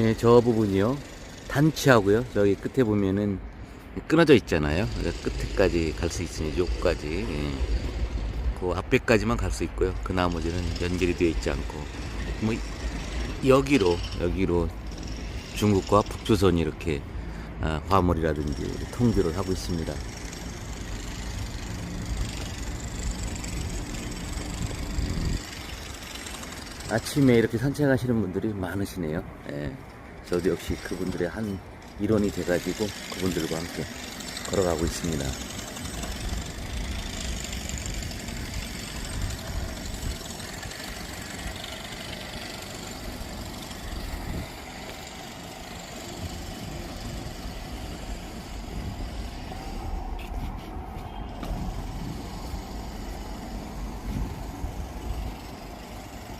예, 저 부분이요. 단치하고요. 저기 끝에 보면은 끊어져 있잖아요. 끝에까지 갈 수 있으니 요까지. 예. 그 앞에까지만 갈 수 있고요. 그 나머지는 연결이 되어 있지 않고 뭐 여기로 여기로 중국과 북조선이 이렇게 아, 화물이라든지 통교를 하고 있습니다. 아침에 이렇게 산책하시는 분들이 많으시네요. 예. 저도 역시 그분들의 한 일원이 돼가지고 그분들과 함께 걸어가고 있습니다.